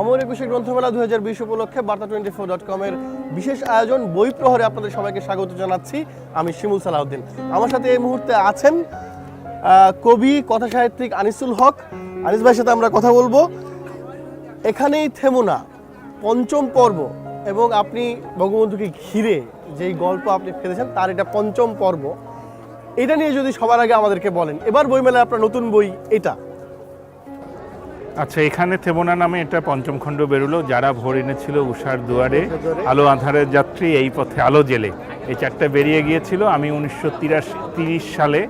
অমর একুশে গ্রন্থমেলা দু হাজার বিশ উপলক্ষে বার্তা টোয়েন্টি ফোর ডট কমের বিশেষ আয়োজন, বই প্রহরে আপনাদের সবাইকে স্বাগত জানাচ্ছি। আমি শিমুল সালাউদ্দিন। আমার সাথে এই মুহূর্তে আছেন কবি কথা সাহিত্যিক আনিসুল হক। আনিস ভাইয়ের সাথে আমরা কথা বলব। এখানেই থেমো না, পঞ্চম পর্ব। এবং আপনি বঙ্গবন্ধুকে ঘিরে যেই গল্প আপনি ফেলেছেন, তার এটা পঞ্চম পর্ব। এটা নিয়ে যদি সবার আগে আমাদেরকে বলেন, এবার বইমেলায় আপনার নতুন বই এটা? আচ্ছা এখানে থেমোনা নামে এটা পঞ্চম খণ্ড বেরোলো যারা ভোর এনেছিল উষার দুয়ারে। আলো আধারের যাত্রী এই পথে আলো জেলে। এই চারটা বেরিয়ে গিয়েছিল। আমি উনিশশো তিরিশ সালে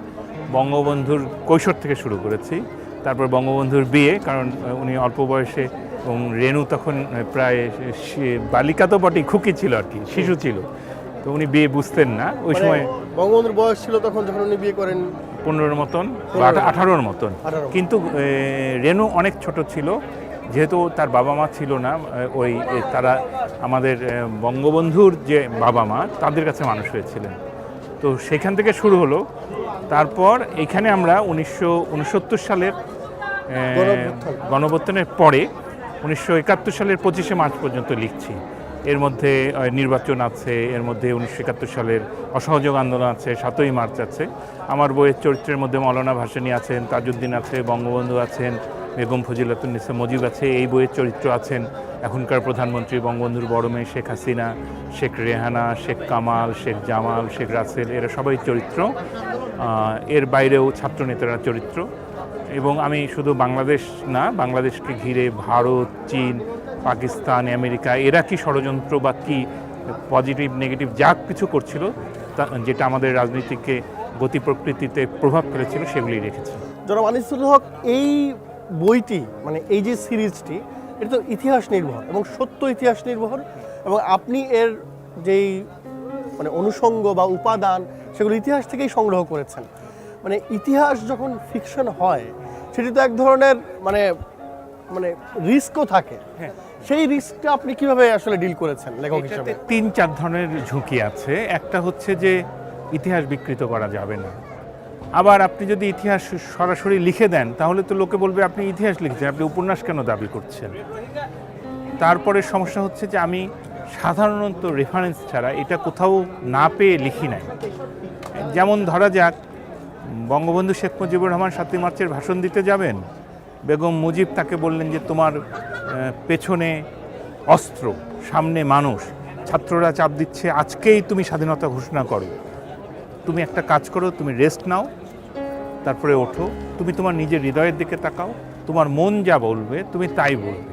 বঙ্গবন্ধুর কৈশোর থেকে শুরু করেছি। তারপর বঙ্গবন্ধুর বিয়ে কারণ উনি অল্প বয়সে এবং রেণু তখন প্রায় সে- বালিকা তো বটেই খুকি ছিল আর কি শিশু ছিল। তো উনি বিয়ে বুঝতেন না। ওই মানে সময় বঙ্গবন্ধুর বয়স ছিল তখন যখন উনি বিয়ে করেন। পনেরোর মতন বা আঠারোর মতন। কিন্তু রেনু অনেক ছোট ছিল। যেহেতু তার বাবা মা ছিল না ওই তারা আমাদের বঙ্গবন্ধুর যে বাবা মা তাদের কাছে মানুষ হয়েছিলেন। তো সেখান থেকে শুরু হলো। তারপর এখানে আমরা উনিশশো উনসত্তর সালের গণবর্তনের পরে উনিশশো একাত্তর সালের পঁচিশে মার্চ পর্যন্ত লিখছি। এর মধ্যে নির্বাচন আছে, এর মধ্যে উনিশশো একাত্তর সালের অসহযোগ আন্দোলন আছে, সাতই মার্চ আছে। আমার বইয়ের চরিত্রের মধ্যে মৌলানা ভাসানী আছেন, তাজউদ্দিন আছে, বঙ্গবন্ধু আছেন, বেগম ফজিলাতুন্নিসা মজিব আছে, এই বইয়ের চরিত্র আছেন এখনকার প্রধানমন্ত্রী বঙ্গবন্ধুর বড় মেয়ে শেখ হাসিনা, শেখ রেহানা, শেখ কামাল, শেখ জামাল, শেখ রাসেল, এরা সবাই চরিত্র। এর বাইরেও ছাত্রনেতারা চরিত্র। এবং আমি শুধু বাংলাদেশ না, বাংলাদেশকে ঘিরে ভারত, চীন পাকিস্তান আমেরিকা এরা কি ষড়যন্ত্র বা কি পজিটিভ নেগেটিভ যা কিছু করছিল তা যেটা আমাদের রাজনীতিকে গতি প্রকৃতিতে প্রভাব ফেলেছিল সেগুলি রেখেছি। জনাব আনিসুল হক এই বইটি মানে এই যে সিরিজটি এটা তো ইতিহাস নির্ভর এবং সত্য ইতিহাস নির্ভর এবং আপনি এর যেই মানে অনুষঙ্গ বা উপাদান সেগুলো ইতিহাস থেকেই সংগ্রহ করেছেন। মানে ইতিহাস যখন ফিকশন হয় সেটি তো এক ধরনের মানে মানে রিস্কও থাকে। হ্যাঁ। সেই রিস্কটা আপনি কীভাবে আসলে ডিল করেছেন লেখক হিসেবে? তিন চার ধরনের ঝুঁকি আছে। একটা হচ্ছে যে ইতিহাস বিকৃত করা যাবে না। আবার আপনি যদি ইতিহাস সরাসরি লিখে দেন তাহলে তো লোকে বলবে আপনি ইতিহাস লিখছেন আপনি উপন্যাস কেন দাবি করছেন? তারপরে সমস্যা হচ্ছে যে আমি সাধারণত রেফারেন্স ছাড়া এটা কোথাও না পেয়ে লিখি নাই। যেমন ধরা যাক বঙ্গবন্ধু শেখ মুজিবুর রহমান সাতই মার্চের ভাষণ দিতে যাবেন। বেগম মুজিব তাকে বললেন যে তোমার পেছনে অস্ত্র, সামনে মানুষ। ছাত্ররা চাপ দিচ্ছে, আজকেই তুমি স্বাধীনতা ঘোষণা করো। তুমি একটা কাজ করো, তুমি রেস্ট নাও, তারপরে ওঠো। তুমি তোমার নিজের হৃদয়ের দিকে তাকাও, তোমার মন যা বলবে, তুমি তাই বলবে।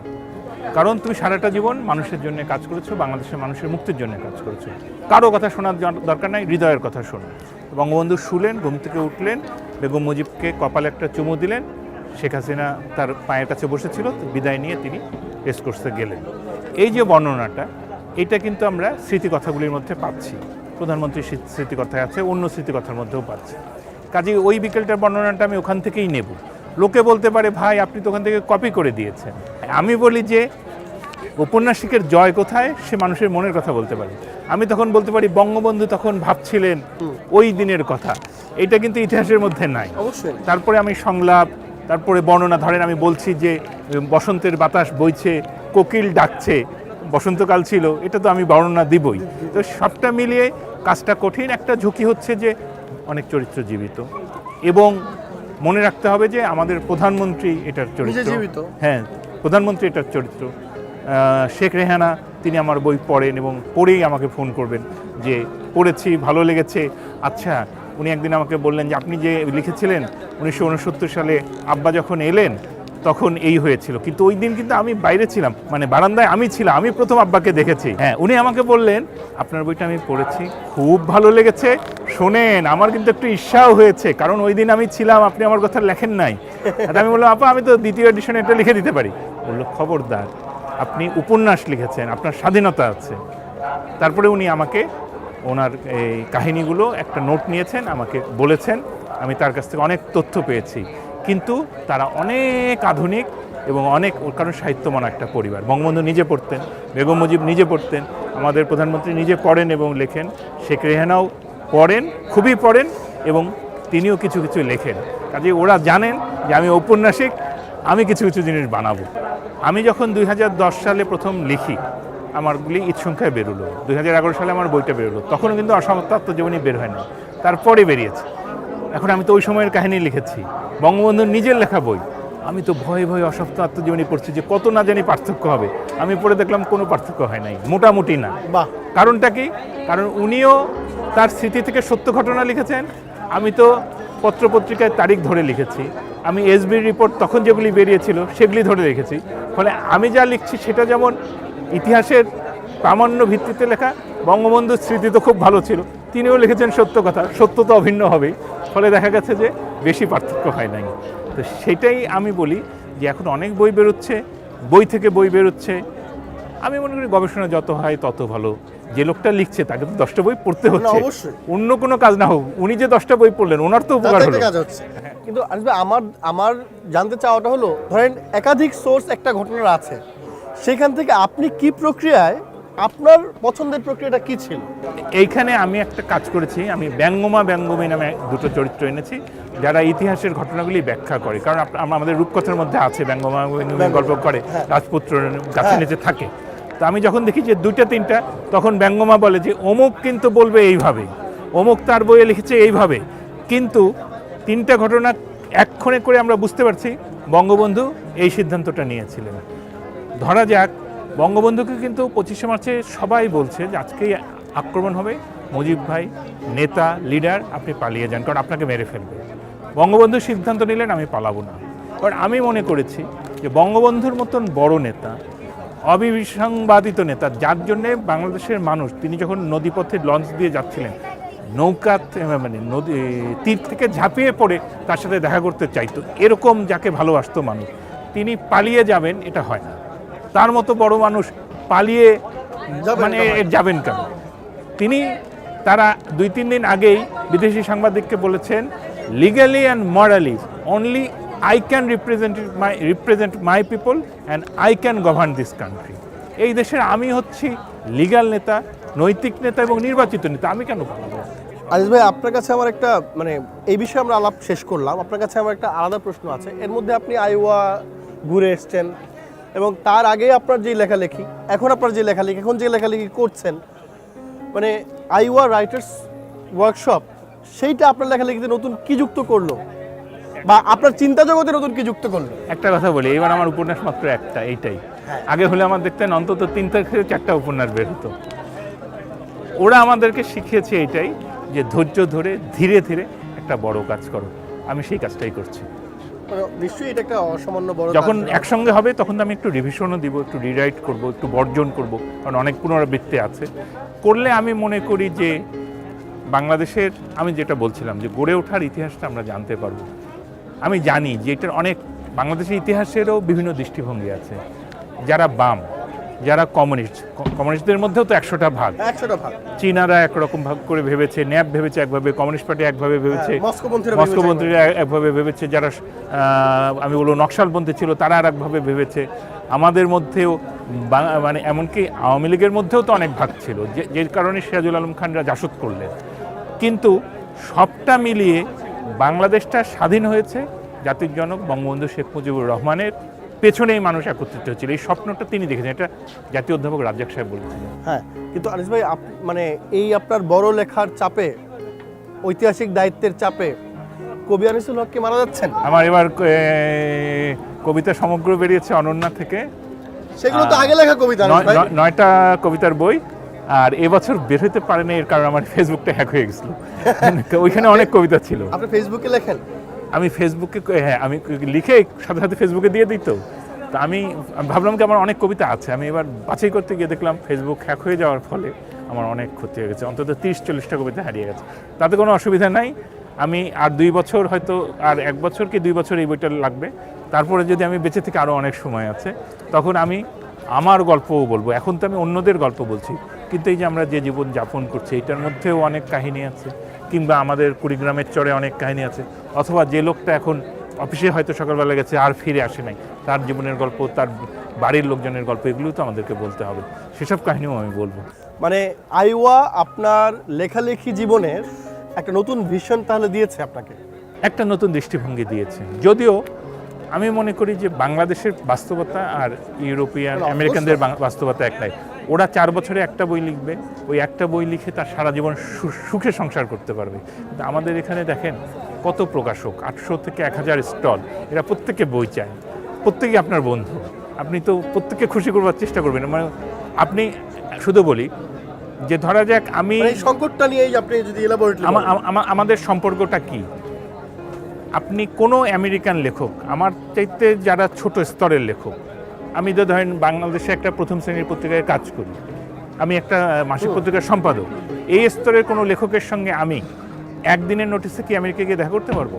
কারণ তুমি সারাটা জীবন মানুষের জন্য কাজ করেছ, বাংলাদেশের মানুষের মুক্তির জন্য কাজ করেছ। কারও কথা শোনার দরকার নাই, হৃদয়ের কথা শোনো। বঙ্গবন্ধু শুলেন, ঘুম থেকে উঠলেন, বেগম মুজিবকে কপালে একটা চুমু দিলেন শেখ হাসিনা তার পায়ের কাছে বসেছিল বিদায় নিয়ে তিনি রেসকোর্সে গেলেন। এই যে বর্ণনাটা এটা কিন্তু আমরা স্মৃতিকথাগুলির মধ্যে পাচ্ছি। প্রধানমন্ত্রীর স্মৃ- স্মৃতিকথায় আছে অন্য স্মৃতিকথার মধ্যেও পাচ্ছি। কাজে ওই বিকেলটার বর্ণনাটা আমি ওখান থেকেই নেব। লোকে বলতে পারে ভাই আপনি তো ওখান থেকে কপি করে দিয়েছেন। আমি বলি যে উপন্যাসিকের জয় কোথায়? সে মানুষের মনের কথা বলতে পারে। আমি তখন বলতে পারি বঙ্গবন্ধু তখন ভাবছিলেন ওই দিনের কথা। এটা কিন্তু ইতিহাসের মধ্যে নাই। অবশ্যই। তারপরে আমি সংলাপ তারপরে বর্ণনা ধরেন আমি বলছি যে বসন্তের বাতাস বইছে কোকিল ডাকছে বসন্তকাল ছিল এটা তো আমি বর্ণনা দিবই। তো সবটা মিলিয়ে কাজটা কঠিন একটা ঝুঁকি হচ্ছে যে অনেক চরিত্র জীবিত। এবং মনে রাখতে হবে যে আমাদের প্রধানমন্ত্রী এটার চরিত্র। জীবিত। হ্যাঁ প্রধানমন্ত্রী এটার চরিত্র। শেখ রেহানা তিনি আমার বই পড়েন এবং পড়েই আমাকে ফোন করবেন যে পড়েছি ভালো লেগেছে। আচ্ছা উনি একদিন আমাকে বললেন যে, আপনি যে লিখেছিলেন উনিশশো উনসত্তর সালে আব্বা যখন এলেন, তখন এই হয়েছিল। কিন্তু ওই দিন কিন্তু আমি বাইরে ছিলাম মানে বারান্দায় আমি ছিলাম, আমি প্রথম আব্বাকে দেখেছি। হ্যাঁ উনি আমাকে বললেন, আপনার বইটা আমি পড়েছি, খুব ভালো লেগেছে। শোনেন, আমার কিন্তু একটু ঈর্ষাও হয়েছে, কারণ ওই দিন আমি ছিলাম, আপনি আমার কথা লেখেন নাই। আমি বললাম, আপা, আমি তো দ্বিতীয় এডিশনে এটা লিখে দিতে পারি। বলল, খবরদার, আপনি উপন্যাস লিখেছেন, আপনার স্বাধীনতা আছে। তারপরে উনি আমাকে ওনার এই কাহিনীগুলো একটা নোট নিয়েছেন, আমাকে বলেছেন। আমি তার কাছ থেকে অনেক তথ্য পেয়েছি। কিন্তু তারা অনেক আধুনিক এবং অনেক ওর কারণ সাহিত্যমন একটা পরিবার। বঙ্গবন্ধু নিজে পড়তেন, বেগম মুজিব নিজে পড়তেন, আমাদের প্রধানমন্ত্রী নিজে পড়েন এবং লেখেন। শেখ রেহানাও পড়েন, খুবই পড়েন এবং তিনিও কিছু কিছু লেখেন। কাজে ওরা জানেন যে আমি ঔপন্যাসিক, আমি কিছু কিছু জিনিস বানাবো। আমি যখন দুই হাজার দশ সালে প্রথম লিখি আমারগুলি ঈদ সংখ্যায় বেরোলো। দুই হাজার এগারো সালে আমার বইটা বেরোলো। তখনও কিন্তু অসমত্ব আত্মজীবনী বের হয় না তারপরে বেরিয়েছে। এখন আমি তো ওই সময়ের কাহিনী লিখেছি। বঙ্গবন্ধুর নিজের লেখা বই। আমি তো ভয়ে ভয়ে অসপ্ত আত্মজীবনী পড়ছি যে কত না জানি পার্থক্য হবে। আমি পড়ে দেখলাম কোনো পার্থক্য হয় নাই। মোটামুটি না। বাহ। কারণটা কি? কারণ উনিও তার স্মৃতি থেকে সত্য ঘটনা লিখেছেন। আমি তো পত্রপত্রিকায় তারিখ ধরে লিখেছি। আমি এসবি রিপোর্ট তখন যেগুলি বেরিয়েছিল সেগুলি ধরে রেখেছি। ফলে আমি যা লিখছি সেটা যেমন ইতিহাসের প্রামাণ্য ভিত্তিতে লেখা বঙ্গবন্ধুর স্মৃতি তো খুব ভালো ছিল। তিনিও লিখেছেন সত্য কথা সত্য তো অভিন্ন হবেই। ফলে দেখা গেছে যে বেশি পার্থক্য হয় নাই। তো সেটাই আমি বলি যে এখন অনেক বই বেরোচ্ছে বই থেকে বই বেরোচ্ছে। আমি মনে করি গবেষণা যত হয় তত ভালো। যে লোকটা লিখছে তাকে তো দশটা বই পড়তে হচ্ছে। অবশ্যই। অন্য কোনো কাজ না হোক উনি যে দশটা বই পড়লেন ওনার তো উপকার হলো। কাজ হচ্ছে। কিন্তু আমার আমার জানতে চাওয়াটা হলো ধরেন একাধিক সোর্স একটা ঘটনার আছে। সেখান থেকে আপনি কি প্রক্রিয়ায় আপনার পছন্দের প্রক্রিয়াটা কি ছিল? এইখানে আমি একটা কাজ করেছি আমি ব্যঙ্গমা ব্যঙ্গমী নামে দুটো চরিত্র এনেছি যারা ইতিহাসের ঘটনাগুলি ব্যাখ্যা করে। কারণ আমাদের রূপকথার মধ্যে আছে ব্যঙ্গমা ব্যঙ্গমী গল্প করে হ্যাঁ। রাজপুত্র গাছের হ্যাঁ। নিচে থাকে। তো আমি যখন দেখি যে দুইটা তিনটা তখন ব্যঙ্গমা বলে যে অমুক কিন্তু বলবে এইভাবে অমুক তার বইয়ে লিখেছে এইভাবে। কিন্তু তিনটা ঘটনা এক্ষণে করে আমরা বুঝতে পারছি বঙ্গবন্ধু এই সিদ্ধান্তটা নিয়েছিলেন। ধরা যাক, বঙ্গবন্ধুকে কিন্তু পঁচিশে মার্চে সবাই বলছে যে আজকেই আক্রমণ হবে। মুজিব ভাই, নেতা, লিডার, আপনি পালিয়ে যান, কারণ আপনাকে মেরে ফেলবে। বঙ্গবন্ধু সিদ্ধান্ত নিলেন, আমি পালাবো না। কারণ আমি মনে করেছি যে বঙ্গবন্ধুর মতন বড় নেতা, অবিসংবাদিত নেতা, যার জন্যে বাংলাদেশের মানুষ, তিনি যখন নদীপথে লঞ্চ দিয়ে যাচ্ছিলেন, নৌকা মানে নদী, তীর থেকে ঝাঁপিয়ে পড়ে তার সাথে দেখা করতে চাইতো, এরকম যাকে ভালোবাসতো মানুষ, তিনি পালিয়ে যাবেন, এটা হয় না। তার মতো বড় মানুষ পালিয়ে মানে যাবেন কেন? তিনি তারা দুই তিন দিন আগেই বিদেশি সাংবাদিককে বলেছেন legally and morally only I can represent my represent my people and I can govern this country এই দেশের আমি হচ্ছি লিগাল নেতা নৈতিক নেতা এবং নির্বাচিত নেতা। আমি কেন পালাবো আনিস ভাই আপনার কাছে আমার একটা মানে এই বিষয়ে আমরা আলাপ শেষ করলাম। আপনার কাছে আমার একটা আলাদা প্রশ্ন আছে। এর মধ্যে আপনি আইওয়া ঘুরে এসছেন। এবং তার আগে আপনার যে লেখালেখি এখন আপনার যে লেখালেখি এখন যে লেখালেখি করছেন মানে আইওয়া রাইটার্স ওয়ার্কশপ সেইটা আপনার লেখালেখিতে নতুন কি যুক্ত করল? বা আপনার চিন্তা জগতে নতুন কি যুক্ত করল? একটা কথা বলি এবার আমার উপন্যাস মাত্র একটা এইটাই। হ্যাঁ। আগে হলে আমার দেখতেন অন্তত তিন থেকে চারটা উপন্যাস বের হতো। ওরা আমাদেরকে শিখিয়েছে এইটাই যে ধৈর্য ধরে ধীরে ধীরে একটা বড় কাজ করো। আমি সেই কাজটাই করছি। নিশ্চয়ই এটা একটা অসামান্য বড় যখন একসঙ্গে হবে তখন তো আমি একটু রিভিশনও দিব একটু রিরাইট করব একটু বর্জন করব কারণ অনেক পুনরাবৃত্তি আছে। করলে আমি মনে করি যে বাংলাদেশের আমি যেটা বলছিলাম যে গড়ে ওঠার ইতিহাসটা আমরা জানতে পারব। আমি জানি যে এটার অনেক বাংলাদেশের ইতিহাসেরও বিভিন্ন দৃষ্টিভঙ্গি আছে। যারা বাম যারা কমিউনিস্ট কমিউনিস্টদের মধ্যেও তো একশোটা ভাগ। একশোটা ভাগ। চীনারা একরকম ভাগ করে ভেবেছে ন্যাপ ভেবেছে একভাবে কমিউনিস্ট পার্টি একভাবে ভেবেছে হ্যাঁ, মস্কোপন্থীরা একভাবে। ভেবেছে যারা আমি বলব নকশালপন্থী ছিল তারা আর একভাবে ভেবেছে। আমাদের মধ্যেও মানে এমনকি আওয়ামী লীগের মধ্যেও তো অনেক ভাগ ছিল যে যে কারণে সিরাজুল আলম খানরা জাসদ করলেন। কিন্তু সবটা মিলিয়ে বাংলাদেশটা স্বাধীন হয়েছে জাতির জনক বঙ্গবন্ধু শেখ মুজিবুর রহমানের পেছনেই মানুষ একত্রিত হচ্ছিল। এই স্বপ্নটা তিনি দেখেছেন। এটা জাতীয় অধ্যাপক রাজ্জাক সাহেব বলেছিলেন হ্যাঁ কিন্তু আনিস ভাই মানে এই আপনার বড় লেখার চাপে ঐতিহাসিক দায়িত্বের চাপে কবি আনিসুল হক কি মারা যাচ্ছেন? আমার এবার কবিতা সমগ্র বেরিয়েছে অনন্যা থেকে। সেগুলো তো আগে লেখা কবিতা নয়টা কবিতার বই আর এবছর বের হতে পারেনি এর কারণে আমার ফেসবুকটা হ্যাক হয়ে গেছিল। ওইখানে অনেক কবিতা ছিল। আপনি ফেসবুকে লেখেন? আমি ফেসবুকে হ্যাঁ আমি লিখে সাথে সাথে ফেসবুকে দিয়ে দিই তো। আমি ভাবলাম কি আমার অনেক কবিতা আছে। আমি এবার বাছাই করতে গিয়ে দেখলাম ফেসবুক হ্যাক হয়ে যাওয়ার ফলে আমার অনেক ক্ষতি হয়ে গেছে। অন্তত তিরিশ, চল্লিশটা কবিতা হারিয়ে গেছে। তাতে কোনো অসুবিধা নাই। আমি আর দুই বছর হয়তো, আর এক বছর কি দুই বছর এই বইটা লাগবে। তারপরে যদি আমি বেঁচে থেকে আরও অনেক সময় আছে, তখন আমি আমার গল্পও বলব। এখন তো আমি অন্যদের গল্প বলছি। কিন্তু এই যে আমরা যে জীবন যাপন করছি, এটার মধ্যেও অনেক কাহিনী আছে। কিংবা আমাদের কুড়িগ্রামের চরে অনেক কাহিনী আছে। অথবা যে লোকটা এখন অফিসে হয়তো সকালবেলা গেছে আর ফিরে আসে নাই। তার জীবনের গল্প তার বাড়ির লোকজনের গল্প এগুলো তো আমাদেরকে বলতে হবে। সেসব কাহিনীও আমি বলব। মানে আইওয়া আপনার লেখালেখি জীবনের একটা নতুন ভিশন তাহলে দিয়েছে আপনাকে? একটা নতুন দৃষ্টিভঙ্গি দিয়েছে। যদিও আমি মনে করি যে বাংলাদেশের বাস্তবতা আর ইউরোপিয়ান। আমেরিকানদের বাস্তবতা একটাই ওরা চার বছরে একটা বই লিখবে ওই একটা বই লিখে তার সারা জীবন সুখে সংসার করতে পারবে। কিন্তু আমাদের এখানে দেখেন কত প্রকাশক আটশো থেকে এক হাজার স্টল এরা প্রত্যেকে বই চায়। প্রত্যেকে আপনার বন্ধু। আপনি তো প্রত্যেককে খুশি করবার চেষ্টা করবেন মানে আপনি শুধু বলি যে ধরা যাক আমি মানে এই সংকটটা নিয়ে আপনি যদি আমাদের সম্পর্কটা কি? আপনি কোনো আমেরিকান লেখক আমার চাইতে যারা ছোট স্তরের লেখক আমি তো ধরেন বাংলাদেশে একটা প্রথম শ্রেণির পত্রিকায় কাজ করি। আমি একটা মাসিক পত্রিকার সম্পাদক। এই স্তরের কোনো লেখকের সঙ্গে আমি একদিনের নোটিসে কি আমেরিকা গিয়ে দেখা করতে পারব?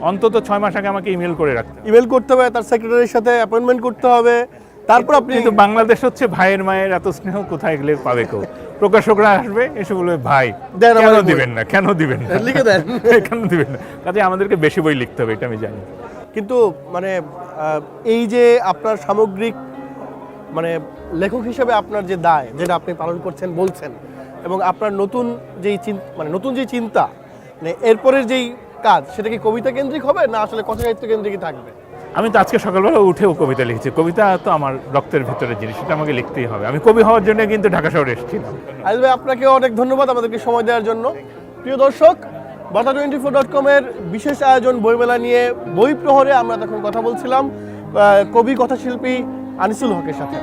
অন্তত ছয় মাস আগে আমাকে ইমেল করে রাখতে ইমেল করতে হবে তার সেক্রেটারির সাথে অ্যাপয়েন্টমেন্ট করতে হবে। তারপর আপনি কিন্তু বাংলাদেশ হচ্ছে ভাইয়ের মায়ের এত স্নেহ কোথায় গেলে পাবে কেউ? প্রকাশকরা আসবে এসে বলবে ভাই কেন দিবেন না কেন দিবেন না? লিখে দেন। কেন দিবেন না? কাজে আমাদেরকে বেশি বই লিখতে হবে এটা আমি জানি। কিন্তু মানে এই যে আপনার সামগ্রিক মানে লেখক হিসেবে আপনার যে দায় যেটা আপনি পালন করছেন বলছেন এবং আপনার নতুন যেই চিন্তা মানে নতুন যে চিন্তা মানে এরপরের যেই কাজ সেটা কি কবিতা কেন্দ্রিক হবে না আসলে কথা সাহিত্য কেন্দ্রিকই থাকবে? আমি তো আজকে সকালবেলা উঠেও কবিতা লিখেছি। কবিতা তো আমার রক্তের ভেতরের জিনিস সেটা আমাকে লিখতেই হবে। আমি কবি হওয়ার জন্য কিন্তু ঢাকা শহরে এসেছিলাম। আজ ভাই আপনাকে অনেক ধন্যবাদ আমাদেরকে সময় দেওয়ার জন্য। প্রিয় দর্শক বার্তা টোয়েন্টি ফোর ডট কমের বিশেষ আয়োজন, বইমেলা নিয়ে বই প্রহরে আমরা তখন কথা বলছিলাম কবি, কথাশিল্পী আনিসুল হকের সাথে।